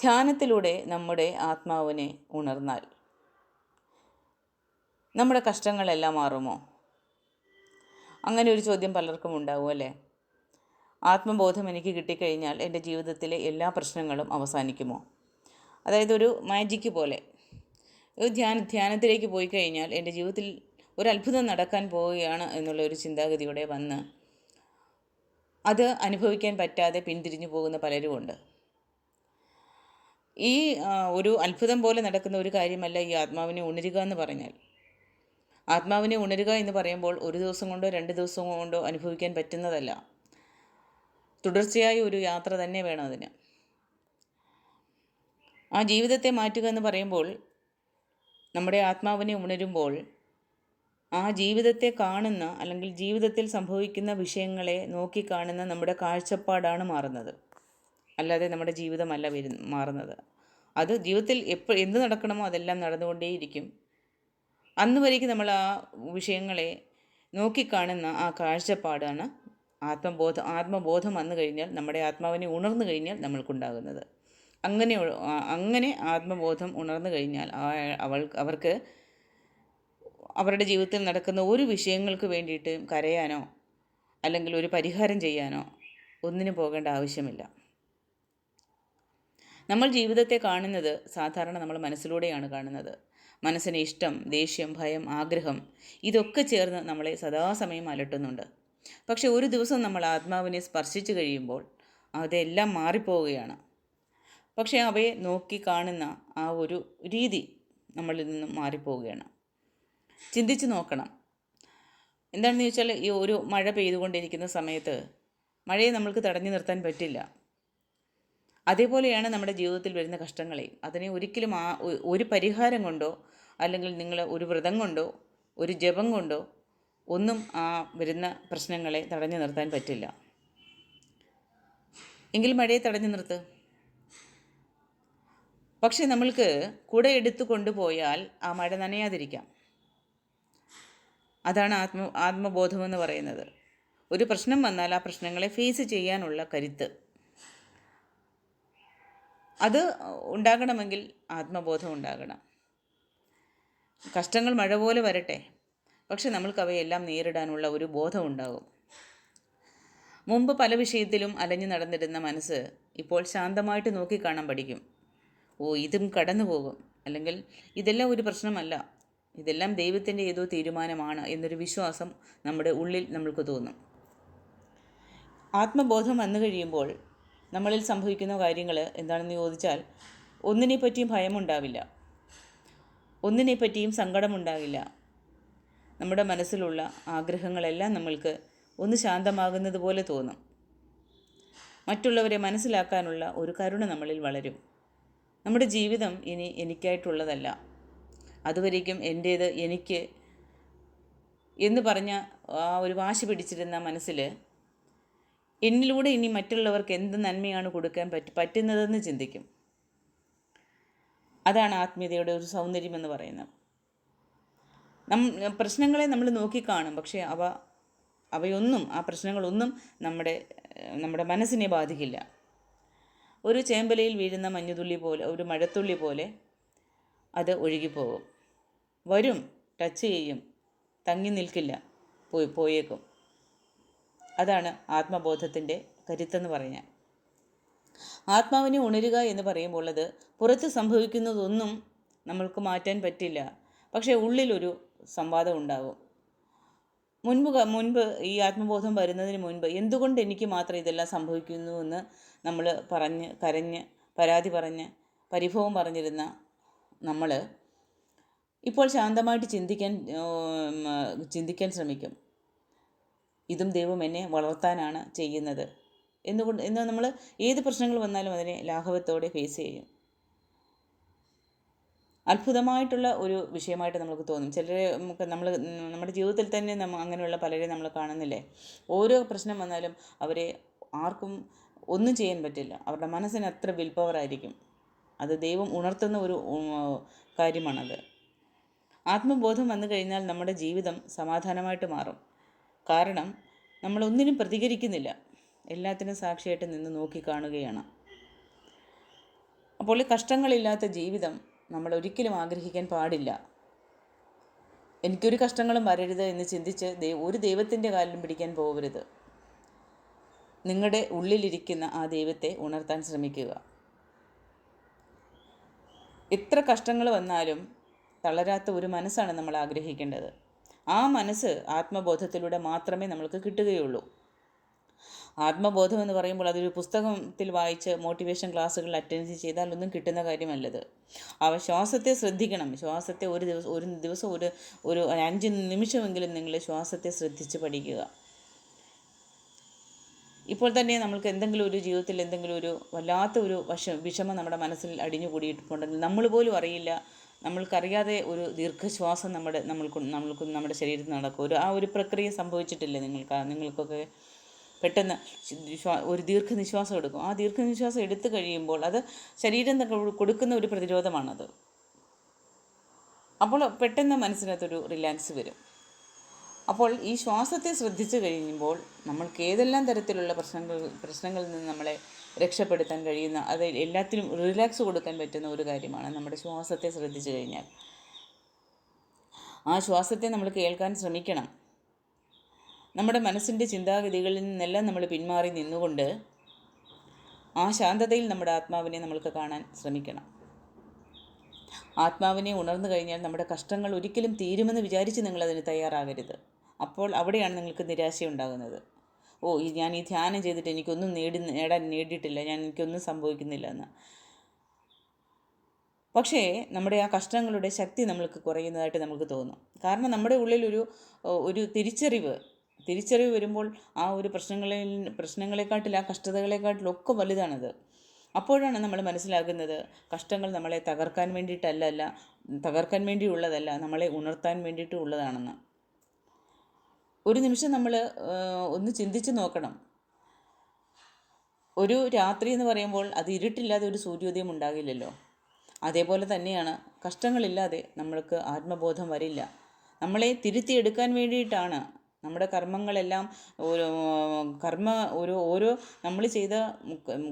ധ്യാനത്തിലൂടെ നമ്മുടെ ആത്മാവിനെ ഉണർന്നാൽ നമ്മുടെ കഷ്ടങ്ങളെല്ലാം മാറുമോ? അങ്ങനെ ഒരു ചോദ്യം പലർക്കും ഉണ്ടാവും അല്ലേ? ആത്മബോധം എനിക്ക് കിട്ടിക്കഴിഞ്ഞാൽ എന്റെ ജീവിതത്തിലെ എല്ലാ പ്രശ്നങ്ങളും അവസാനിക്കുമോ? അതായത് ഒരു മാജിക്ക് പോലെ. ഒരു ധ്യാന ധ്യാനത്തിലേക്ക് പോയി കഴിഞ്ഞാൽ എന്റെ ജീവിതത്തിൽ ഒരു അത്ഭുതം നടക്കാൻ പോവുകയാണ് എന്നുള്ള ഒരു ചിന്താഗതിയോടെ വന്ന് അത് അനുഭവിക്കാൻ പറ്റാതെ പിന്തിരിഞ്ഞു പോകുന്ന പലരുമുണ്ട്. ഈ ഒരു അത്ഭുതം പോലെ നടക്കുന്ന ഒരു കാര്യമല്ല ഈ ആത്മാവിനെ ഉണരുക എന്ന് പറഞ്ഞാൽ. ആത്മാവിനെ ഉണരുക എന്ന് പറയുമ്പോൾ ഒരു ദിവസം കൊണ്ടോ രണ്ട് ദിവസം കൊണ്ടോ അനുഭവിക്കാൻ പറ്റുന്നതല്ല. തുടർച്ചയായ ഒരു യാത്ര തന്നെ വേണം അതിന്. ആ ജീവിതത്തെ മാറ്റുക എന്ന് പറയുമ്പോൾ നമ്മുടെ ആത്മാവിനെ ഉണരുമ്പോൾ ആ ജീവിതത്തെ കാണുന്ന അല്ലെങ്കിൽ ജീവിതത്തിൽ സംഭവിക്കുന്ന വിഷയങ്ങളെ നോക്കിക്കാണുന്ന നമ്മുടെ കാഴ്ചപ്പാടാണ് മാറുന്നത്. അല്ലാതെ നമ്മുടെ ജീവിതമല്ല വരു മാറുന്നത്. അത് ജീവിതത്തിൽ എപ്പോൾ എന്ത് നടക്കണമോ അതെല്ലാം നടന്നുകൊണ്ടേയിരിക്കും. അന്ന് വരേക്ക് നമ്മൾ ആ വിഷയങ്ങളെ നോക്കിക്കാണുന്ന ആ കാഴ്ചപ്പാടാണ് ആത്മബോധം ആത്മബോധം വന്നു കഴിഞ്ഞാൽ നമ്മുടെ ആത്മാവിനെ ഉണർന്നു കഴിഞ്ഞാൽ നമ്മൾക്കുണ്ടാകുന്നത്. അങ്ങനെ അങ്ങനെ ആത്മബോധം ഉണർന്നു കഴിഞ്ഞാൽ അവൾ അവർക്ക് അവരുടെ ജീവിതത്തിൽ നടക്കുന്ന ഒരു വിഷയങ്ങൾക്ക് വേണ്ടിയിട്ട് കരയാനോ അല്ലെങ്കിൽ ഒരു പരിഹാരം ചെയ്യാനോ ഒന്നിനു പോകേണ്ട ആവശ്യമില്ല. നമ്മൾ ജീവിതത്തെ കാണുന്നത് സാധാരണ നമ്മൾ മനസ്സിലൂടെയാണ് കാണുന്നത്. മനസ്സിന് ഇഷ്ടം ദേഷ്യം ഭയം ആഗ്രഹം ഇതൊക്കെ ചേർന്ന് നമ്മളെ സദാസമയം അലട്ടുന്നുണ്ട്. പക്ഷെ ഒരു ദിവസം നമ്മൾ ആത്മാവിനെ സ്പർശിച്ചു കഴിയുമ്പോൾ അതെല്ലാം മാറിപ്പോവുകയാണ്. പക്ഷേ അവയെ നോക്കി കാണുന്ന ആ ഒരു രീതി നമ്മളിൽ നിന്നും മാറിപ്പോവുകയാണ്. ചിന്തിച്ച് നോക്കണം. എന്താണെന്ന് ചോദിച്ചാൽ ഈ ഒരു മഴ പെയ്തുകൊണ്ടിരിക്കുന്ന സമയത്ത് മഴയെ നമ്മൾക്ക് തടഞ്ഞു നിർത്താൻ പറ്റില്ല. അതേപോലെയാണ് നമ്മുടെ ജീവിതത്തിൽ വരുന്ന കഷ്ടങ്ങളെയും. അതിനെ ഒരിക്കലും ആ ഒരു പരിഹാരം കൊണ്ടോ അല്ലെങ്കിൽ നിങ്ങൾ ഒരു വ്രതം കൊണ്ടോ ഒരു ജപം കൊണ്ടോ ഒന്നും ആ വരുന്ന പ്രശ്നങ്ങളെ തടഞ്ഞു നിർത്താൻ പറ്റില്ല. എങ്കിൽ മഴയെ തടഞ്ഞു നിർത്ത്. പക്ഷെ നമ്മൾക്ക് കുട എടുത്തു കൊണ്ടുപോയാൽ ആ മഴ നനയാതിരിക്കാം. അതാണ് ആത്മ ആത്മബോധമെന്ന് പറയുന്നത്. ഒരു പ്രശ്നം വന്നാൽ ആ പ്രശ്നങ്ങളെ ഫേസ് ചെയ്യാനുള്ള കരുത്ത്. അത് ഉണ്ടാകണമെങ്കിൽ ആത്മബോധം ഉണ്ടാകണം. കഷ്ടങ്ങൾ മഴ പോലെ വരട്ടെ. പക്ഷെ നമ്മൾക്ക് അവയെല്ലാം നേരിടാനുള്ള ഒരു ബോധം ഉണ്ടാകും. മുമ്പ് പല വിഷയത്തിലും അലഞ്ഞു നടന്നിരുന്ന മനസ്സ് ഇപ്പോൾ ശാന്തമായിട്ട് നോക്കിക്കാണാൻ പഠിക്കും. ഓ ഇതും കടന്നു പോകും. അല്ലെങ്കിൽ ഇതെല്ലാം ഒരു പ്രശ്നമല്ല. ഇതെല്ലാം ദൈവത്തിന്റെ ഏതോ തീരുമാനമാണ് എന്നൊരു വിശ്വാസം നമ്മുടെ ഉള്ളിൽ നമ്മൾക്ക് തോന്നും. ആത്മബോധം വന്നു കഴിയുമ്പോൾ നമ്മളിൽ സംഭവിക്കുന്ന കാര്യങ്ങൾ എന്താണെന്ന് ചോദിച്ചാൽ ഒന്നിനെ പറ്റിയും ഭയമുണ്ടാവില്ല. ഒന്നിനെ പറ്റിയും സങ്കടമുണ്ടാകില്ല നമ്മുടെ മനസ്സിലുള്ള ആഗ്രഹങ്ങളെല്ലാം നമ്മൾക്ക് ഒന്ന് ശാന്തമാകുന്നത് പോലെ തോന്നും. മറ്റുള്ളവരെ മനസ്സിലാക്കാനുള്ള ഒരു കരുണ നമ്മളിൽ വളരും. നമ്മുടെ ജീവിതം ഇനി എനിക്കായിട്ടുള്ളതല്ല. അതുവരേക്കും എന്റേത് എനിക്ക് എന്ന് പറഞ്ഞ ആ ഒരു വാശി പിടിച്ചിരുന്ന മനസ്സിൽ എന്നിലൂടെ ഇനി മറ്റുള്ളവർക്ക് എന്ത് നന്മയാണ് കൊടുക്കാൻ പറ്റ പറ്റുന്നതെന്ന് ചിന്തിക്കും. അതാണ് ആത്മീയതയുടെ ഒരു സൗന്ദര്യം എന്ന് പറയുന്നത്. നം പ്രശ്നങ്ങളെ നമ്മൾ നോക്കിക്കാണും പക്ഷേ അവ അവയൊന്നും ആ പ്രശ്നങ്ങളൊന്നും നമ്മുടെ നമ്മുടെ മനസ്സിനെ ബാധിക്കില്ല. ഒരു ചേമ്പലയിൽ വീഴുന്ന മഞ്ഞുതുള്ളി പോലെ ഒരു മഴത്തുള്ളി പോലെ അത് ഒഴുകിപ്പോകും. വരും ടച്ച് ചെയ്യും തങ്ങി നിൽക്കില്ല പോയി പോയേക്കും. അതാണ് ആത്മബോധത്തിന്റെ കരുത്തെന്ന് പറഞ്ഞാൽ. ആത്മാവിനെ ഉണരുക എന്ന് പറയുമ്പോൾ അത് പുറത്ത് സംഭവിക്കുന്നതൊന്നും നമ്മൾക്ക് മാറ്റാൻ പറ്റില്ല. പക്ഷേ ഉള്ളിലൊരു സംവാദം ഉണ്ടാകും മുൻപ് മുൻപ് ഈ ആത്മബോധം വരുന്നതിന് മുൻപ് എന്തുകൊണ്ട് എനിക്ക് മാത്രം ഇതെല്ലാം സംഭവിക്കുന്നു എന്ന് നമ്മൾ പറഞ്ഞ് കരഞ്ഞ് പരാതി പറഞ്ഞ് പരിഭവം പറഞ്ഞിരുന്ന നമ്മൾ ഇപ്പോൾ ശാന്തമായിട്ട് ചിന്തിക്കാൻ ചിന്തിക്കാൻ ശ്രമിക്കും. ഇതും ദൈവം എന്നെ വളർത്താനാണ് ചെയ്യുന്നത്. എന്നുകൊണ്ട് എന്ന് നമ്മൾ ഏത് പ്രശ്നങ്ങൾ വന്നാലും അതിനെ ലാഘവത്തോടെ ഫേസ് ചെയ്യും. അത്ഭുതമായിട്ടുള്ള ഒരു വിഷയമായിട്ട് നമുക്ക് തോന്നും. ചിലരെ നമുക്ക് നമ്മൾ നമ്മുടെ ജീവിതത്തിൽ തന്നെ നമ്മൾ അങ്ങനെയുള്ള പലരെ നമ്മൾ കാണുന്നില്ലേ? ഓരോ പ്രശ്നം വന്നാലും അവരെ ആർക്കും ഒന്നും ചെയ്യാൻ പറ്റില്ല. അവരുടെ മനസ്സിന് അത്ര വിൽ പവർ ആയിരിക്കും. അത് ദൈവം ഉണർത്തുന്ന ഒരു കാര്യമാണത്. ആത്മബോധം വന്നു കഴിഞ്ഞാൽ നമ്മുടെ ജീവിതം സമാധാനമായിട്ട് മാറും. കാരണം നമ്മളൊന്നിനും പ്രതികരിക്കുന്നില്ല. എല്ലാത്തിനും സാക്ഷിയായിട്ട് നിന്ന് നോക്കിക്കാണുകയാണ് അപ്പോൾ ഈ കഷ്ടങ്ങളില്ലാത്ത ജീവിതം നമ്മൾ ഒരിക്കലും ആഗ്രഹിക്കാൻ പാടില്ല. എനിക്കൊരു കഷ്ടങ്ങളും വരരുത് എന്ന് ചിന്തിച്ച് ദൈ- ഒരു ദൈവത്തിന്റെ കാലിലും പിടിക്കാൻ പോകരുത് നിങ്ങളുടെ ഉള്ളിലിരിക്കുന്ന ആ ദൈവത്തെ ഉണർത്താൻ ശ്രമിക്കുക. എത്ര കഷ്ടങ്ങൾ വന്നാലും തളരാത്ത ഒരു മനസ്സാണ് നമ്മൾ ആഗ്രഹിക്കേണ്ടത്. ആ മനസ്സ് ആത്മബോധത്തിലൂടെ മാത്രമേ നമ്മൾക്ക് കിട്ടുകയുള്ളൂ. ആത്മബോധം എന്ന് പറയുമ്പോൾ അതൊരു പുസ്തകത്തിൽ വായിച്ച് മോട്ടിവേഷൻ ക്ലാസ്സുകൾ അറ്റൻഡ് ചെയ്താൽ ഒന്നും കിട്ടുന്ന കാര്യമല്ലത്. അവ ശ്വാസത്തെ ശ്രദ്ധിക്കണം. ശ്വാസത്തെ ഒരു ദിവസം ഒരു ദിവസം ഒരു ഒരു അഞ്ച് നിമിഷമെങ്കിലും നിങ്ങൾ ശ്വാസത്തെ ശ്രദ്ധിച്ച് പഠിക്കുക. ഇപ്പോൾ തന്നെ നമ്മൾക്ക് എന്തെങ്കിലും ഒരു ജീവിതത്തിൽ എന്തെങ്കിലും ഒരു വല്ലാത്ത ഒരു വിഷമം നമ്മുടെ മനസ്സിൽ അടിഞ്ഞുകൂടിയിട്ടുണ്ടെങ്കിൽ നമ്മൾ പോലും അറിയില്ല നമ്മൾക്കറിയാതെ ഒരു ദീർഘശ്വാസം നമ്മുടെ നമ്മൾക്ക് നമ്മൾക്ക് നമ്മുടെ ശരീരത്തിൽ നടക്കും. ഒരു ആ ഒരു പ്രക്രിയ സംഭവിച്ചിട്ടില്ലേ നിങ്ങൾക്ക് നിങ്ങൾക്കൊക്കെ പെട്ടെന്ന് ഒരു ദീർഘനിശ്വാസം എടുക്കും. ആ ദീർഘനിശ്വാസം എടുത്തു കഴിയുമ്പോൾ അത് ശരീരം കൊടുക്കുന്ന ഒരു പ്രതിരോധമാണത്. അപ്പോൾ പെട്ടെന്ന് മനസ്സിനകത്തൊരു റിലാക്സ് വരും. അപ്പോൾ ഈ ശ്വാസത്തെ ശ്രദ്ധിച്ചു കഴിയുമ്പോൾ നമ്മൾക്ക് ഏതെല്ലാം തരത്തിലുള്ള പ്രശ്നങ്ങൾ പ്രശ്നങ്ങളിൽ നിന്ന് നമ്മളെ രക്ഷപ്പെടുത്താൻ കഴിയുന്ന അത് എല്ലാത്തിനും റിലാക്സ് കൊടുക്കാൻ പറ്റുന്ന ഒരു കാര്യമാണ്. നമ്മുടെ ശ്വാസത്തെ ശ്രദ്ധിച്ചു കഴിഞ്ഞാൽ. ആ ശ്വാസത്തെ നമ്മൾ കേൾക്കാൻ ശ്രമിക്കണം. നമ്മുടെ മനസ്സിന്റെ ചിന്താഗതികളിൽ നിന്നെല്ലാം നമ്മൾ പിന്മാറി നിന്നുകൊണ്ട് ആ ശാന്തതയിൽ നമ്മുടെ ആത്മാവിനെ നമ്മൾക്ക് കാണാൻ ശ്രമിക്കണം. ആത്മാവിനെ ഉണർന്നു കഴിഞ്ഞാൽ നമ്മുടെ കഷ്ടങ്ങൾ ഒരിക്കലും തീരുമെന്ന് വിചാരിച്ച് നിങ്ങളതിന് തയ്യാറാകരുത്. അപ്പോൾ അവിടെയാണ് നിങ്ങൾക്ക് നിരാശയുണ്ടാകുന്നത്. ഓ ഞാൻ ഈ ധ്യാനം ചെയ്തിട്ട് എനിക്കൊന്നും നേടി നേടാൻ നേടിയിട്ടില്ല. ഞാൻ എനിക്കൊന്നും സംഭവിക്കുന്നില്ല എന്ന് പക്ഷേ നമ്മുടെ ആ കഷ്ടങ്ങളുടെ ശക്തി നമ്മൾക്ക് കുറയുന്നതായിട്ട് നമുക്ക് തോന്നും. കാരണം നമ്മുടെ ഉള്ളിലൊരു ഒരു തിരിച്ചറിവ് തിരിച്ചറിവ് വരുമ്പോൾ ആ ഒരു പ്രശ്നങ്ങളിൽ പ്രശ്നങ്ങളെക്കാട്ടിൽ ആ കഷ്ടതകളെക്കാട്ടിലൊക്കെ വലുതാണത്. അപ്പോഴാണ് നമ്മൾ മനസ്സിലാക്കുന്നത് കഷ്ടങ്ങൾ നമ്മളെ തകർക്കാൻ വേണ്ടിയിട്ടല്ല തകർക്കാൻ വേണ്ടിയുള്ളതല്ല നമ്മളെ ഉണർത്താൻ വേണ്ടിയിട്ട് ഉള്ളതാണെന്ന് ഒരു നിമിഷം നമ്മൾ ഒന്ന് ചിന്തിച്ച് നോക്കണം. ഒരു രാത്രി എന്ന് പറയുമ്പോൾ അത് ഇരുട്ടില്ലാതെ ഒരു സൂര്യോദയം ഉണ്ടാകില്ലല്ലോ. അതേപോലെ തന്നെയാണ് കഷ്ടങ്ങളില്ലാതെ നമ്മൾക്ക് ആത്മബോധം വരില്ല. നമ്മളെ തിരുത്തിയെടുക്കാൻ വേണ്ടിയിട്ടാണ് നമ്മുടെ കർമ്മങ്ങളെല്ലാം കർമ്മ ഒരു ഓരോ നമ്മൾ ചെയ്ത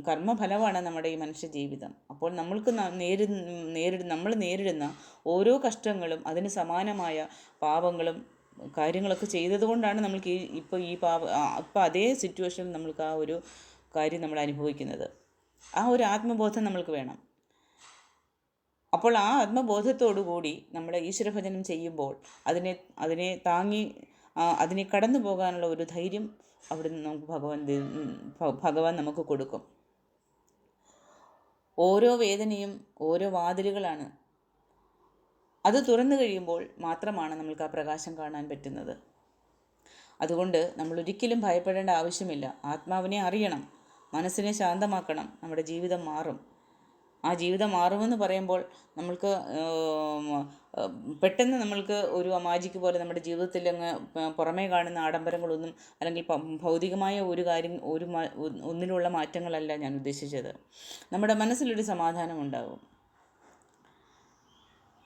കർമ്മഫലമാണ് നമ്മുടെ ഈ മനുഷ്യ ജീവിതം. അപ്പോൾ നമ്മൾക്ക് നേരി നേരിടുന്ന നമ്മൾ നേരിടുന്ന ഓരോ കഷ്ടങ്ങളും അതിന് സമാനമായ പാപങ്ങളും കാര്യങ്ങളൊക്കെ ചെയ്തതുകൊണ്ടാണ് നമ്മൾക്ക് ഈ ഇപ്പോൾ ഈ പാവ ഇപ്പോൾ അതേ സിറ്റുവേഷനിൽ നമ്മൾക്ക് ആ ഒരു കാര്യം നമ്മൾ അനുഭവിക്കുന്നത്. ആ ഒരു ആത്മബോധം നമ്മൾക്ക് വേണം. അപ്പോൾ ആ ആത്മബോധത്തോടു കൂടി നമ്മൾ ഈശ്വരഭജനം ചെയ്യുമ്പോൾ അതിനെ അതിനെ താങ്ങി അതിനെ കടന്നു പോകാനുള്ള ഒരു ധൈര്യം അവിടുന്ന് നമുക്ക് ഭഗവാൻ ഭഗവാൻ നമുക്ക് കൊടുക്കും. ഓരോ വേദനയും ഓരോ വാതിലുകളാണ് അത് തുറന്നു കഴിയുമ്പോൾ മാത്രമാണ് നമ്മൾക്ക് ആ പ്രകാശം കാണാൻ പറ്റുന്നത്. അതുകൊണ്ട് നമ്മൾ ഒരിക്കലും ഭയപ്പെടേണ്ട ആവശ്യമില്ല. ആത്മാവിനെ അറിയണം. മനസ്സിനെ ശാന്തമാക്കണം. നമ്മുടെ ജീവിതം മാറും. ആ ജീവിതം മാറുമെന്ന് പറയുമ്പോൾ നമ്മൾക്ക് പെട്ടെന്ന് നമ്മൾക്ക് ഒരു അമാജിക്ക് പോലെ നമ്മുടെ ജീവിതത്തിൽ അങ്ങ് പുറമേ കാണുന്ന ആഡംബരങ്ങളൊന്നും അല്ലെങ്കിൽ ഭൗതികമായ ഒരു കാര്യം ഒരു ഒന്നിലുള്ള മാറ്റങ്ങളല്ല ഞാൻ ഉദ്ദേശിച്ചത്. നമ്മുടെ മനസ്സിലൊരു സമാധാനം ഉണ്ടാകും.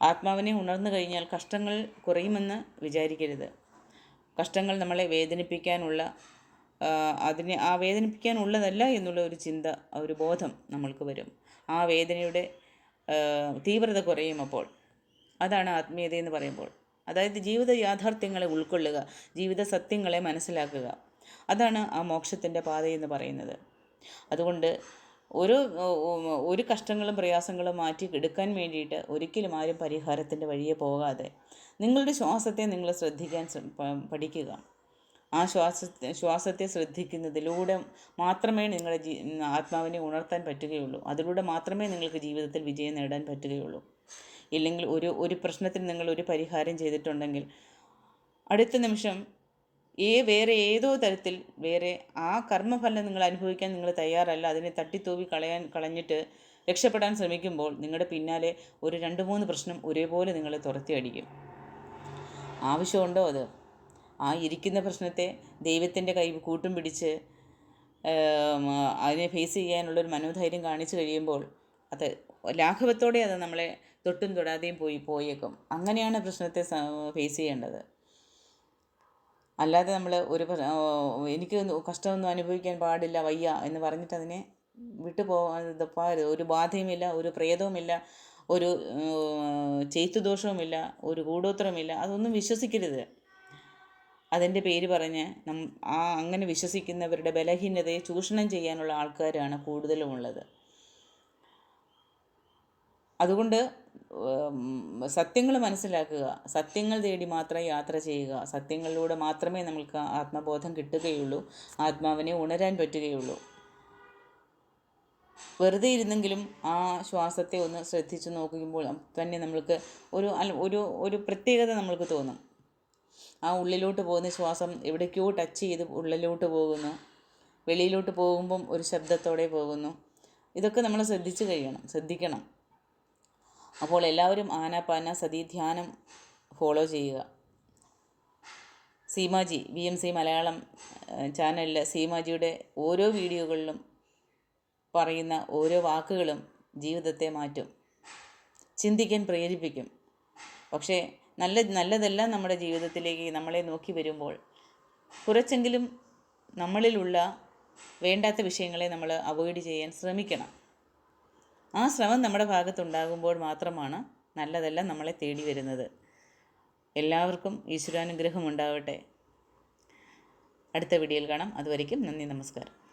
ആത്മാവിനെ ഉണർന്നു കഴിഞ്ഞാൽ കഷ്ടങ്ങൾ കുറയുമെന്ന് വിചാരിക്കരുത്. കഷ്ടങ്ങൾ നമ്മളെ വേദനിപ്പിക്കാനുള്ള അതിനെ ആ വേദനിപ്പിക്കാനുള്ളതല്ല എന്നുള്ള ഒരു ചിന്ത ഒരു ബോധം നമ്മൾക്ക് വരും. ആ വേദനയുടെ തീവ്രത കുറയും അപ്പോൾ അതാണ് ആത്മീയത എന്ന് പറയുമ്പോൾ. അതായത് ജീവിത യാഥാർത്ഥ്യങ്ങളെ ഉൾക്കൊള്ളുക ജീവിത സത്യങ്ങളെ മനസ്സിലാക്കുക. അതാണ് ആ മോക്ഷത്തിന്റെ പാതയെന്ന് പറയുന്നത്. അതുകൊണ്ട് ഒരു ഒരു കഷ്ടങ്ങളും പ്രയാസങ്ങളും മാറ്റി എടുക്കാൻ വേണ്ടിയിട്ട് ഒരിക്കലും ആരും പരിഹാരത്തിന്റെ വഴിയെ പോകാതെ നിങ്ങളുടെ ശ്വാസത്തെ നിങ്ങൾ ശ്രദ്ധിക്കാൻ പഠിക്കുക. ആ ശ്വാസ ശ്വാസത്തെ ശ്രദ്ധിക്കുന്നതിലൂടെ മാത്രമേ നിങ്ങളുടെ ജീ ആത്മാവിനെ ഉണർത്താൻ പറ്റുകയുള്ളൂ. അതിലൂടെ മാത്രമേ നിങ്ങൾക്ക് ജീവിതത്തിൽ വിജയം നേടാൻ പറ്റുകയുള്ളൂ. ഇല്ലെങ്കിൽ ഒരു ഒരു പ്രശ്നത്തിന് നിങ്ങൾ ഒരു പരിഹാരം ചെയ്തിട്ടുണ്ടെങ്കിൽ അടുത്ത നിമിഷം ഏ വേറെ ഏതോ തരത്തിൽ വേറെ ആ കർമ്മഫലം നിങ്ങൾ അനുഭവിക്കാൻ നിങ്ങൾ തയ്യാറല്ല അതിനെ തട്ടിത്തൂവി കളയാൻ കളഞ്ഞിട്ട് രക്ഷപ്പെടാൻ ശ്രമിക്കുമ്പോൾ നിങ്ങളുടെ പിന്നാലെ ഒരു രണ്ട് മൂന്ന് പ്രശ്നം ഒരേപോലെ നിങ്ങളെ തുരത്തിയടിക്കും ആവശ്യമുണ്ടോ അത്? ആ ഇരിക്കുന്ന പ്രശ്നത്തെ ദൈവത്തിന്റെ കൈ കൂട്ടും പിടിച്ച് അതിനെ ഫേസ് ചെയ്യാനുള്ളൊരു മനോധൈര്യം കാണിച്ചു കഴിയുമ്പോൾ അത് ലാഘവത്തോടെ അത് നമ്മളെ തൊട്ടും തൊടാതെയും പോയി പോയേക്കും. അങ്ങനെയാണ് പ്രശ്നത്തെ ഫേസ് ചെയ്യേണ്ടത്. അല്ലാതെ നമ്മൾ ഒരു എനിക്ക് കഷ്ടമൊന്നും അനുഭവിക്കാൻ പാടില്ല വയ്യ എന്ന് പറഞ്ഞിട്ട് അതിനെ വിട്ടു പോകാതെ ഒരു ബാധയുമില്ല ഒരു പ്രേതവുമില്ല ഒരു ചെയ്ത്തുദോഷവുമില്ല ഒരു കൂടോത്രവുമില്ല അതൊന്നും വിശ്വസിക്കരുത്. അതിന്റെ പേര് പറഞ്ഞ് നം ആ അങ്ങനെ വിശ്വസിക്കുന്നവരുടെ ബലഹീനതയെ ചൂഷണം ചെയ്യാനുള്ള ആൾക്കാരാണ് കൂടുതലുമുള്ളത്. അതുകൊണ്ട് സത്യങ്ങൾ മനസ്സിലാക്കുക. സത്യങ്ങൾ തേടി മാത്രം യാത്ര ചെയ്യുക. സത്യങ്ങളിലൂടെ മാത്രമേ നമ്മൾക്ക് ആത്മബോധം കിട്ടുകയുള്ളൂ. ആത്മാവിനെ ഉണരാൻ പറ്റുകയുള്ളൂ. വെറുതെ ഇരുന്നെങ്കിലും ആ ശ്വാസത്തെ ഒന്ന് ശ്രദ്ധിച്ചു നോക്കുമ്പോൾ തന്നെ നമ്മൾക്ക് ഒരു ഒരു ഒരു പ്രത്യേകത നമ്മൾക്ക് തോന്നും. ആ ഉള്ളിലോട്ട് പോകുന്ന ശ്വാസം എവിടേക്കോ ടച്ച് ചെയ്ത് ഉള്ളിലോട്ട് പോകുന്നു. വെളിയിലോട്ട് പോകുമ്പം ഒരു ശബ്ദത്തോടെ പോകുന്നു. ഇതൊക്കെ നമ്മൾ ശ്രദ്ധിച്ചു കഴിയണം. ശ്രദ്ധിക്കണം. അപ്പോൾ എല്ലാവരും ആനാപാന സതി ധ്യാനം ഫോളോ ചെയ്യുക. Seemaji B M C Malayalam ചാനലിലെ സീമാജിയുടെ ഓരോ വീഡിയോകളിലും പറയുന്ന ഓരോ വാക്കുകളും ജീവിതത്തെ മാറ്റും. ചിന്തിക്കാൻ പ്രേരിപ്പിക്കും. പക്ഷേ നല്ല നല്ലതെല്ലാം നമ്മുടെ ജീവിതത്തിലേക്ക് നമ്മളെ നോക്കി വരുമ്പോൾ കുറച്ചെങ്കിലും നമ്മളിലുള്ള വേണ്ടാത്ത വിഷയങ്ങളെ നമ്മൾ അവോയ്ഡ് ചെയ്യാൻ ശ്രമിക്കണം. ആ ശ്രമം നമ്മുടെ ഭാഗത്തുണ്ടാകുമ്പോൾ മാത്രമാണ് നല്ലതെല്ലാം നമ്മളെ തേടി വരുന്നത്. എല്ലാവർക്കും ഈശ്വരാനുഗ്രഹം ഉണ്ടാവട്ടെ. അടുത്ത വീഡിയോയിൽ കാണാം. അതുവരയ്ക്കും നന്ദി നമസ്കാരം.